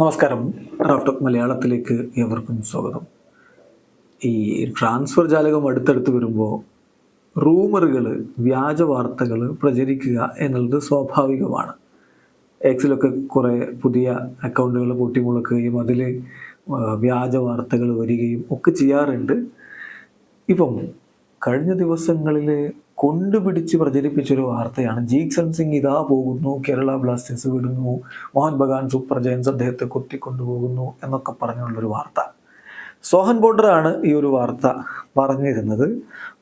നമസ്കാരം. റാഫ്റ്റോക്ക് മലയാളത്തിലേക്ക് ഏവർക്കും സ്വാഗതം. ഈ ട്രാൻസ്ഫർ ജാലകം അടുത്തടുത്ത് വരുമ്പോൾ റൂമറുകൾ വ്യാജ വാർത്തകൾ പ്രചരിക്കുക എന്നുള്ളത് സ്വാഭാവികമാണ്. എക്സിലൊക്കെ കുറേ പുതിയ അക്കൗണ്ടുകൾ പൊട്ടിമുളക്കുകയും അതിൽ വ്യാജ വാർത്തകൾ വരികയും ഒക്കെ ചെയ്യാറുണ്ട്. ഇപ്പം കഴിഞ്ഞ ദിവസങ്ങളിൽ കൊണ്ടുപിടിച്ച് പ്രചരിപ്പിച്ചൊരു വാർത്തയാണ്. ജീക്സൺ സിംഗ് ഇതാ പോകുന്നു കേരള ബ്ലാസ്റ്റേഴ്സ് വിടുന്നു മോഹൻ ബഗാൻ സൂപ്പർ ജയൻസ് അദ്ദേഹത്തെ കൊത്തിക്കൊണ്ടുപോകുന്നു എന്നൊക്കെ പറഞ്ഞുള്ളൊരു വാർത്ത. സോഹൻ ബോർഡറാണ് ഈ ഒരു വാർത്ത പറഞ്ഞിരുന്നത്.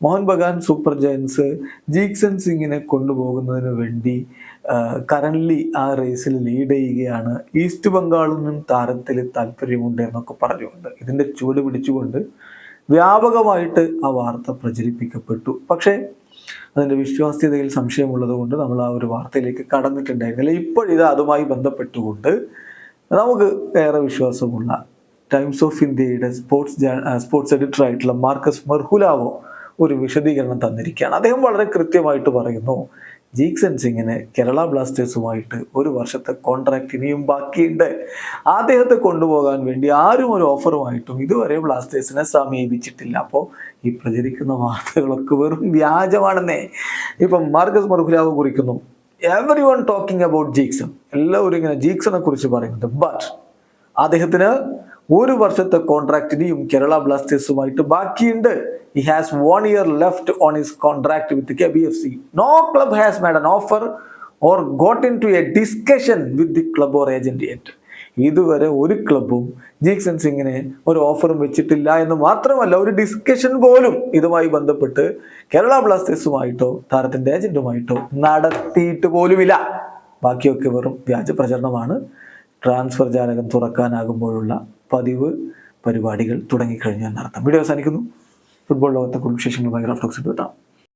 മോഹൻ ബഗാൻ സൂപ്പർ ജയൻസ് ജീക്സൺ സിംഗിനെ കൊണ്ടുപോകുന്നതിന് വേണ്ടി കറൻലി ആ റേസിൽ ലീഡ് ചെയ്യുകയാണ്. ഈസ്റ്റ് ബംഗാളിനും താരത്തിൽ താല്പര്യമുണ്ട് എന്നൊക്കെ പറഞ്ഞുകൊണ്ട് ഇതിന്റെ ചുവട് പിടിച്ചുകൊണ്ട് വ്യാപകമായിട്ട് ആ വാർത്ത പ്രചരിപ്പിക്കപ്പെട്ടു. പക്ഷേ അതിന്റെ വിശ്വാസ്യതയിൽ സംശയമുള്ളത് കൊണ്ട് നമ്മൾ ആ ഒരു വാർത്തയിലേക്ക് കടന്നിട്ടുണ്ടായിരുന്നില്ല. ഇപ്പോഴിത് അതുമായി ബന്ധപ്പെട്ടുകൊണ്ട് നമുക്ക് ഏറെ വിശ്വാസമുള്ള ടൈംസ് ഓഫ് ഇന്ത്യയുടെ സ്പോർട്സ് സ്പോർട്സ് എഡിറ്റർ ആയിട്ടുള്ള മാർക്കസ് മെർഹുലാവോ ഒരു വിശദീകരണം തന്നിരിക്കുകയാണ്. അദ്ദേഹം വളരെ കൃത്യമായിട്ട് പറയുന്നു ജീക്സൺ സിംഗിന് കേരള ബ്ലാസ്റ്റേഴ്സുമായിട്ട് ഒരു വർഷത്തെ കോൺട്രാക്റ്റ് ഇനിയും ബാക്കിയുണ്ട്. അദ്ദേഹത്തെ കൊണ്ടുപോകാൻ വേണ്ടി ആരും ഒരു ഓഫറുമായിട്ടും ഇതുവരെ ബ്ലാസ്റ്റേഴ്സിനെ സമീപിച്ചിട്ടില്ല. അപ്പോൾ ഈ പ്രചരിക്കുന്ന വാർത്തകളൊക്കെ വെറും വ്യാജമാണെന്നേ. ഇപ്പം മാർഗസ് മറുകുലാവ് കുറിക്കുന്നു everyone talking about Jeakson എല്ലാവരും ഇങ്ങനെ ജീക്സണെ കുറിച്ച് പറയുന്നുണ്ട്. ബട്ട് അദ്ദേഹത്തിന് ഒരു വർഷത്തെ കോൺട്രാക്ട് ഇനിയും കേരള ബ്ലാസ്റ്റേഴ്സുമായിട്ട് ബാക്കിയുണ്ട്. He has one year left on his contract with K B F C no club has made an offer or got into a discussion with the club or agent yet ഇതുവരെ ഒരു ക്ലബും ജീക്സൺ സിംഗിന് ഒരു ഓഫറും വെച്ചിട്ടില്ല എന്ന് മാത്രമല്ല ഒരു ഡിസ്കഷൻ പോലും ഇതുമായി ബന്ധപ്പെട്ട് കേരള ബ്ലാസ്റ്റേഴ്സുമായിട്ടോ താരത്തിന്റെ ഏജന്റുമായിട്ടോ നടത്തിയിട്ട് പോലുമില്ല. ബാക്കിയൊക്കെ വെറും വ്യാജ പ്രചരണമാണ്. ട്രാൻസ്ഫർ ജാലകം തുറക്കാനാകുമ്പോഴുള്ള പതിവ് പരിപാടികൾ തുടങ്ങിക്കഴിഞ്ഞു എന്നർത്ഥം വീഡിയോ അവസാനിക്കുന്നു. ഫുട്ബോൾ ലോകത്തെ കുടുംബ വിശേഷങ്ങളുമായി റഫ്ലോക്സ് എത്താം.